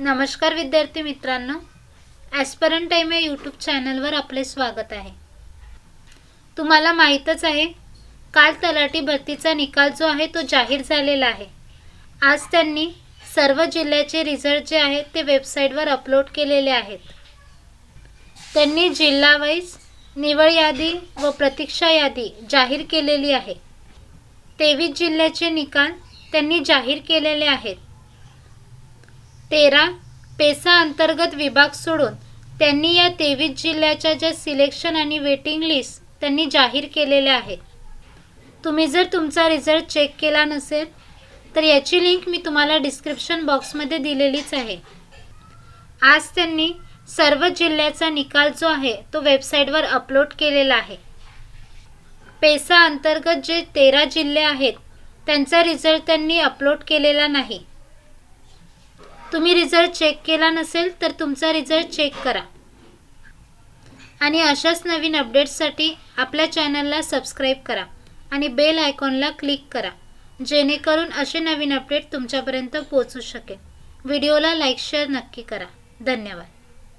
नमस्कार विद्यार्थी मित्रांनो. ॲस्परन टाईम या यूट्यूब चॅनलवर आपले स्वागत आहे. तुम्हाला माहीतच आहे काल तलाठी भरतीचा निकाल जो आहे तो जाहीर झालेला आहे. आज त्यांनी सर्व जिल्ह्याचे रिझल्ट जे आहेत ते वेबसाईटवर अपलोड केलेले आहेत. त्यांनी जिल्हावाईज निवड यादी व प्रतीक्षा यादी जाहीर केलेली आहे. तेवीस जिल्ह्याचे निकाल त्यांनी जाहीर केलेले आहेत. तेरा पेसा अंतर्गत विभाग सोडून त्यांनी या तेवीस जिल्ह्याच्या ज्या सिलेक्शन आणि वेटिंग लिस्ट त्यांनी जाहीर केलेल्या आहेत. तुम्ही जर तुमचा रिझल्ट चेक केला नसेल तर याची लिंक मी तुम्हाला डिस्क्रिप्शन बॉक्समध्ये दिलेलीच आहे. आज त्यांनी सर्व जिल्ह्याचा निकाल जो आहे तो वेबसाईटवर अपलोड केलेला आहे. पेसा अंतर्गत जे तेरा जिल्हे आहेत त्यांचा रिझल्ट त्यांनी अपलोड केलेला नाही. तुम्ही रिझल्ट चेक केला नसेल तर तुमचा रिझल्ट चेक करा. आणि अशाच नवीन अपडेट्ससाठी आपल्या चॅनलला सबस्क्राईब करा आणि बेल आयकॉनला क्लिक करा जेणेकरून असे नवीन अपडेट तुमच्यापर्यंत पोहोचू शकेल. व्हिडिओला लाईक शेअर नक्की करा. धन्यवाद.